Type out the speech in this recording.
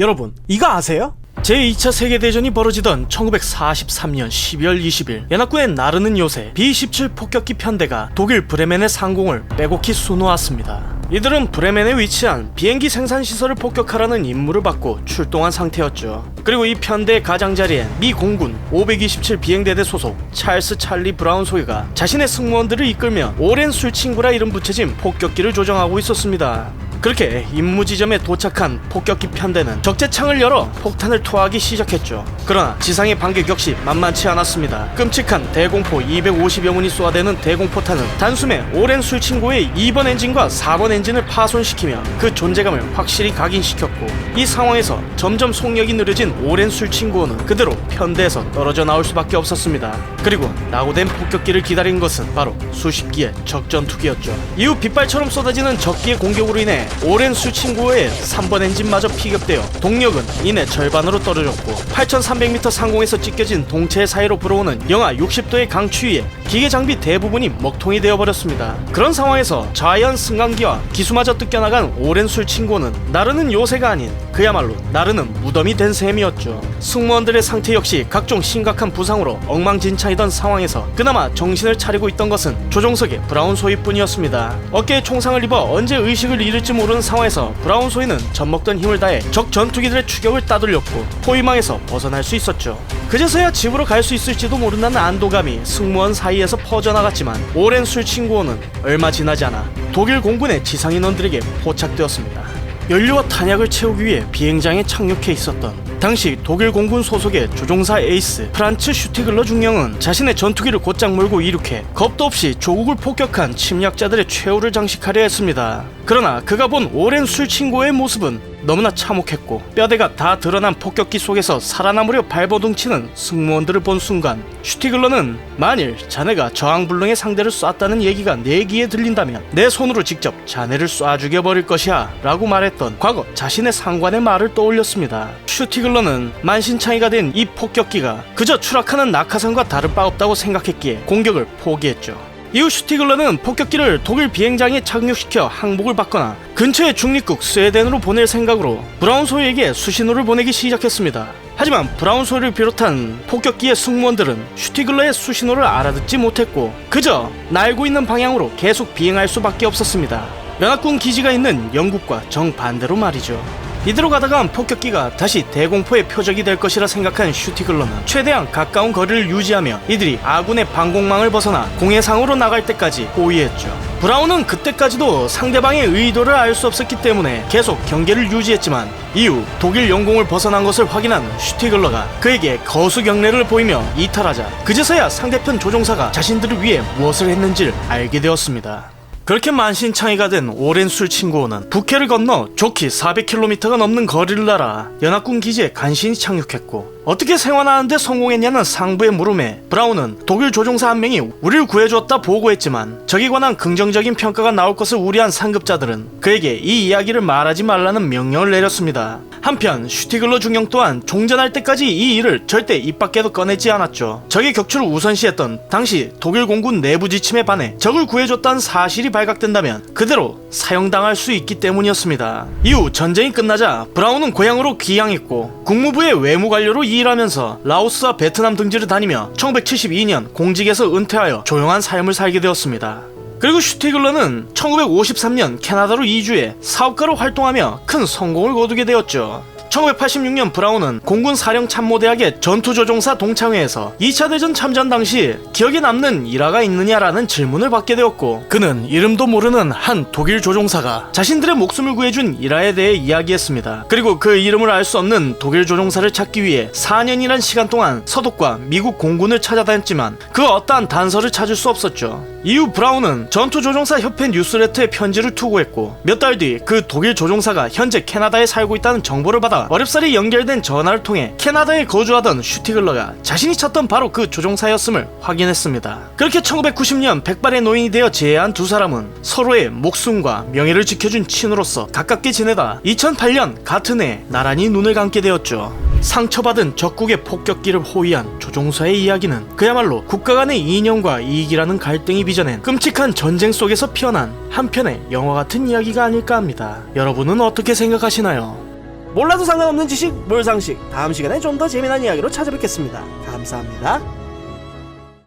여러분, 이거 아세요? 제2차 세계대전이 벌어지던 1943년 12월 20일 연합군의 나르는 요새 B-17 폭격기 편대가 독일 브레멘의 상공을 빼곡히 수놓았습니다. 이들은 브레멘에 위치한 비행기 생산 시설을 폭격하라는 임무를 받고 출동한 상태였죠. 그리고 이 편대의 가장자리엔 미 공군 527 비행대대 소속 찰스 찰리 브라운 소위가 자신의 승무원들을 이끌며 오랜 술친구라 이름 붙여진 폭격기를 조정하고 있었습니다. 그렇게 임무 지점에 도착한 폭격기 편대는 적재창을 열어 폭탄을 투하하기 시작했죠. 그러나 지상의 반격 역시 만만치 않았습니다. 끔찍한 대공포 250여 문이 쏘아대는 대공포탄은 단숨에 오랜 술친구의 2번 엔진과 4번 엔진을 파손시키며 그 존재감을 확실히 각인시켰고 이 상황에서 점점 속력이 느려진 오랜 술친구는 그대로 편대에서 떨어져 나올 수밖에 없었습니다. 그리고 낙오된 폭격기를 기다린 것은 바로 수십 기의 적전투기였죠. 이후 빗발처럼 쏟아지는 적기의 공격으로 인해 오랜 술친구의 3번 엔진마저 피격되어 동력은 이내 절반으로 떨어졌고 8300m 상공에서 찢겨진 동체 사이로 불어오는 영하 60도의 강추위에 기계 장비 대부분이 먹통이 되어버렸습니다. 그런 상황에서 자연 승강기와 기수마저 뜯겨나간 오랜 술친구는 나르는 요새가 아닌 그야말로 나르는 무덤이 된 셈이었죠. 승무원들의 상태 역시 각종 심각한 부상으로 엉망진창이던 상황에서 그나마 정신을 차리고 있던 것은 조종석의 브라운 소위뿐이었습니다. 어깨에 총상을 입어 언제 의식을 잃을지 모르는 상황에서 브라운 소위는 젖먹던 힘을 다해 적 전투기들의 추격을 따돌렸고 포위망에서 벗어날 수 있었죠. 그제서야 집으로 갈 수 있을지도 모른다는 안도감이 승무원 사이에서 퍼져나갔지만 오랜 술 친구호는 얼마 지나지 않아 독일 공군의 지상인원들에게 포착되었습니다. 연료와 탄약을 채우기 위해 비행장에 착륙해 있었던 당시 독일 공군 소속의 조종사 에이스 프란츠 슈티글러 중령은 자신의 전투기를 곧장 몰고 이륙해 겁도 없이 조국을 폭격한 침략자들의 최후를 장식하려 했습니다. 그러나 그가 본 오랜 술친구의 모습은 너무나 참혹했고 뼈대가 다 드러난 폭격기 속에서 살아남으려 발버둥치는 승무원들을 본 순간 슈티글러는 만일 자네가 저항불능의 상대를 쐈다는 얘기가 내 귀에 들린다면 내 손으로 직접 자네를 쏴 죽여버릴 것이야 라고 말했던 과거 자신의 상관의 말을 떠올렸습니다. 슈티글러는 만신창이가 된 이 폭격기가 그저 추락하는 낙하산과 다를 바 없다고 생각했기에 공격을 포기했죠. 이후 슈티글러는 폭격기를 독일 비행장에 착륙시켜 항복을 받거나 근처의 중립국 스웨덴으로 보낼 생각으로 브라운소에게 수신호를 보내기 시작했습니다. 하지만 브라운소를 비롯한 폭격기의 승무원들은 슈티글러의 수신호를 알아듣지 못했고 그저 날고 있는 방향으로 계속 비행할 수밖에 없었습니다. 연합군 기지가 있는 영국과 정반대로 말이죠. 이대로 가다간 폭격기가 다시 대공포의 표적이 될 것이라 생각한 슈티글러는 최대한 가까운 거리를 유지하며 이들이 아군의 방공망을 벗어나 공해상으로 나갈 때까지 호위했죠. 브라운은 그때까지도 상대방의 의도를 알 수 없었기 때문에 계속 경계를 유지했지만 이후 독일 영공을 벗어난 것을 확인한 슈티글러가 그에게 거수 경례를 보이며 이탈하자 그제서야 상대편 조종사가 자신들을 위해 무엇을 했는지를 알게 되었습니다. 그렇게 만신창이가 된 오랜 술 친구는 북해를 건너 좋기 400km가 넘는 거리를 날아 연합군 기지에 간신히 착륙했고 어떻게 생활하는데 성공했냐는 상부의 물음에 브라운은 독일 조종사 한 명이 우리를 구해줬다 보고했지만 적에 관한 긍정적인 평가가 나올 것을 우려한 상급자들은 그에게 이 이야기를 말하지 말라는 명령을 내렸습니다. 한편 슈티글러 중령 또한 종전할 때까지 이 일을 절대 입 밖에도 꺼내지 않았죠. 적의 격추를 우선시했던 당시 독일 공군 내부 지침에 반해 적을 구해줬다는 사실이 발각된다면 그대로 사형당할 수 있기 때문이었습니다. 이후 전쟁이 끝나자 브라운은 고향으로 귀향했고 국무부의 외무관료로 일하면서 라오스와 베트남 등지를 다니며 1972년 공직에서 은퇴하여 조용한 삶을 살게 되었습니다. 그리고 슈티글러는 1953년 캐나다로 이주해 사업가로 활동하며 큰 성공을 거두게 되었죠. 1986년 브라운은 공군 사령 참모대학의 전투조종사 동창회에서 2차 대전 참전 당시 기억에 남는 일화가 있느냐라는 질문을 받게 되었고 그는 이름도 모르는 한 독일 조종사가 자신들의 목숨을 구해준 일화에 대해 이야기했습니다. 그리고 그 이름을 알 수 없는 독일 조종사를 찾기 위해 4년이란 시간 동안 서독과 미국 공군을 찾아다녔지만 그 어떠한 단서를 찾을 수 없었죠. 이후 브라운은 전투 조종사 협회 뉴스레터에 편지를 투고했고 몇 달 뒤 그 독일 조종사가 현재 캐나다에 살고 있다는 정보를 받아 어렵사리 연결된 전화를 통해 캐나다에 거주하던 슈티글러가 자신이 찾던 바로 그 조종사였음을 확인했습니다. 그렇게 1990년 백발의 노인이 되어 재해한 두 사람은 서로의 목숨과 명예를 지켜준 친으로서 가깝게 지내다 2008년 같은 해 나란히 눈을 감게 되었죠. 상처받은 적국의 폭격기를 호위한 조종사의 이야기는 그야말로 국가 간의 이념과 이익이라는 갈등이 빚어낸 끔찍한 전쟁 속에서 피어난 한편의 영화 같은 이야기가 아닐까 합니다. 여러분은 어떻게 생각하시나요? 몰라도 상관없는 지식 몰상식 다음 시간에 좀 더 재미난 이야기로 찾아뵙겠습니다 감사합니다